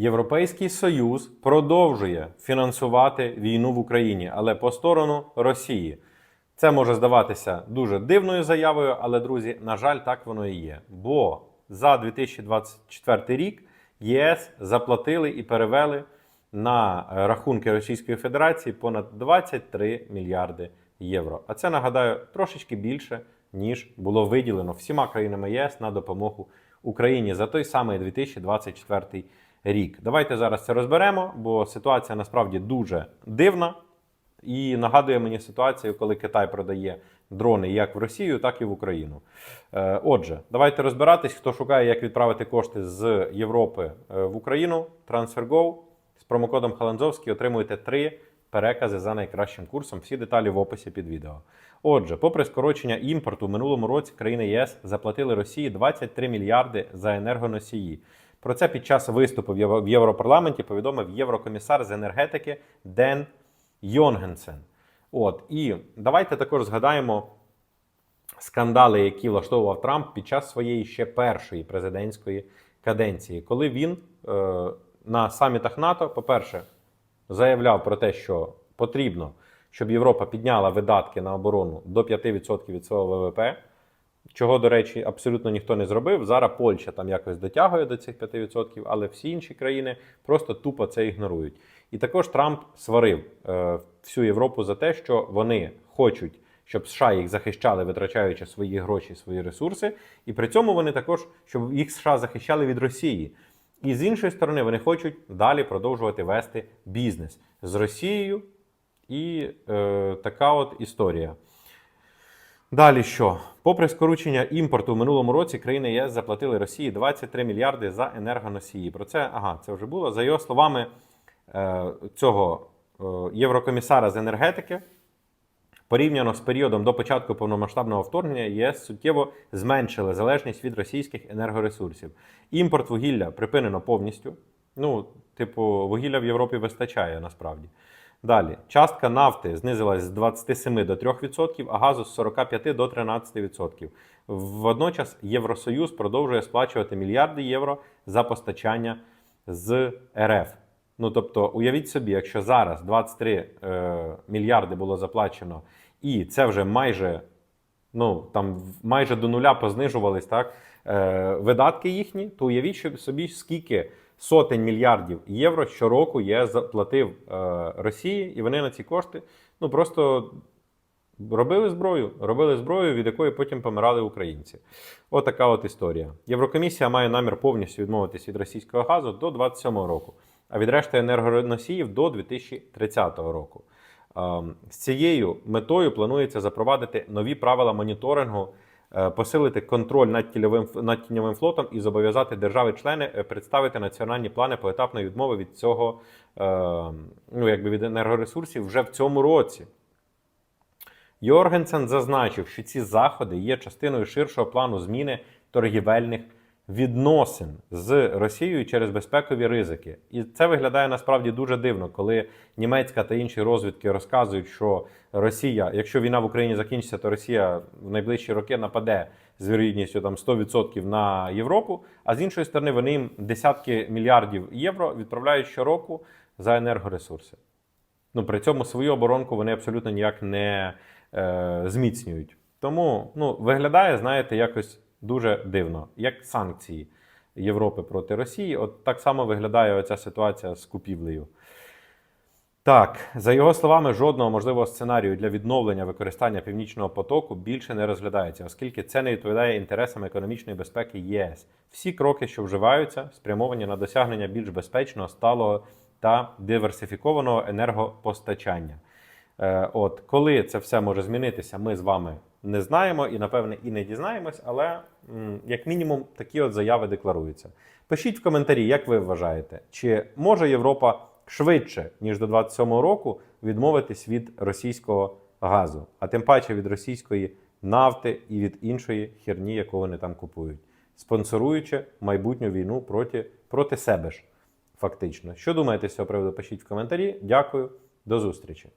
Європейський Союз продовжує фінансувати війну в Україні, але по сторону Росії. Це може здаватися дуже дивною заявою, але друзі, на жаль, так воно і є. Бо за 2024 рік ЄС заплатили і перевели на рахунки Російської Федерації понад 23 мільярди євро. А це нагадаю трошечки більше, ніж було виділено всіма країнами ЄС на допомогу Україні за той самий 2024 рік. Давайте зараз це розберемо, бо ситуація насправді дуже дивна. І нагадує мені ситуацію, коли Китай продає дрони як в Росію, так і в Україну. Е, Отже, давайте розбиратись, хто шукає, як відправити кошти з Європи е, в Україну. TransferGo з промокодом Халанзовський отримуєте три перекази за найкращим курсом. Всі деталі в описі під відео. Отже, попри скорочення імпорту, в минулому році країни єС заплатили Росії 23 мільярди за енергоносії. Про це під час виступу в Європарламенті повідомив єврокомісар з енергетики Ден Йонгенсен. От і давайте також згадаємо скандали, які влаштовував Трамп під час своєї ще першої президентської каденції, коли він е, на самітах НАТО, по-перше, заявляв про те, що потрібно, щоб Європа підняла видатки на оборону до 5% від свого ВВП. Чого, до речі, абсолютно ніхто не зробив. Зараз Польща там якось дотягує до цих 5%, але всі інші країни просто тупо це ігнорують. І також Трамп сварив е, всю Європу за те, що вони хочуть, щоб США їх захищали, витрачаючи свої гроші, свої ресурси, і при цьому вони також, щоб їх США захищали від Росії. І з іншої сторони, вони хочуть далі продовжувати вести бізнес з Росією. І е, така от історія. Далі що? Попри скорочення імпорту в минулому році, країни ЄС заплатили Росії 23 мільярди за енергоносії. Про це ага, це вже було. За його словами е, цього е, єврокомісара з енергетики, порівняно з періодом до початку повномасштабного вторгнення, ЄС суттєво зменшили залежність від російських енергоресурсів. Імпорт вугілля припинено повністю. Ну, типу, вугілля в Європі вистачає насправді. Далі, частка нафти знизилась з 27 до 3%, а газу з 45 до 13%. Водночас Євросоюз продовжує сплачувати мільярди євро за постачання з РФ. Ну тобто, уявіть собі, якщо зараз 23 е, мільярди було заплачено, і це вже майже ну там майже до нуля познижувались так е, видатки їхні, то уявіть собі, скільки сотень мільярдів євро щороку є заплатив е, Росії, і вони на ці кошти ну просто робили зброю, робили зброю, від якої потім помирали українці. Отака от історія. Єврокомісія має намір повністю відмовитись від російського газу до 2027 року, а від решти енергоносіїв до 2030 року. Ем, З цією метою планується запровадити нові правила моніторингу, е, посилити контроль над тіньовим, над тіньовим флотом і зобов'язати держави-члени е, представити національні плани поетапної відмови від цього е, ну, якби від енергоресурсів вже в цьому році. Йоргенсен зазначив, що ці заходи є частиною ширшого плану зміни торгівельних відносин з Росією через безпекові ризики. І це виглядає насправді дуже дивно, коли німецька та інші розвідки розказують, що Росія, якщо війна в Україні закінчиться, то Росія в найближчі роки нападе з вірогідністю там 100% на Європу. А з іншої сторони, вони їм десятки мільярдів євро відправляють щороку за енергоресурси. Ну, при цьому свою оборонку вони абсолютно ніяк не е, зміцнюють. Тому ну, виглядає, знаєте, якось дуже дивно, як санкції Європи проти Росії. От так само виглядає оця ситуація з купівлею. Так, за його словами, жодного можливого сценарію для відновлення використання північного потоку більше не розглядається, оскільки це не відповідає інтересам економічної безпеки ЄС. Всі кроки, що вживаються, спрямовані на досягнення більш безпечного, сталого та диверсифікованого енергопостачання. Е, От коли це все може змінитися, ми з вами не знаємо і, напевне, і не дізнаємось, але як мінімум такі от заяви декларуються. Пишіть в коментарі, як ви вважаєте, чи може Європа швидше, ніж до 27 року, відмовитись від російського газу, а тим паче від російської нафти і від іншої херні, яку вони там купують, спонсоруючи майбутню війну проти, проти себе ж, фактично. Що думаєте з цього приводу? Пишіть в коментарі. Дякую, до зустрічі.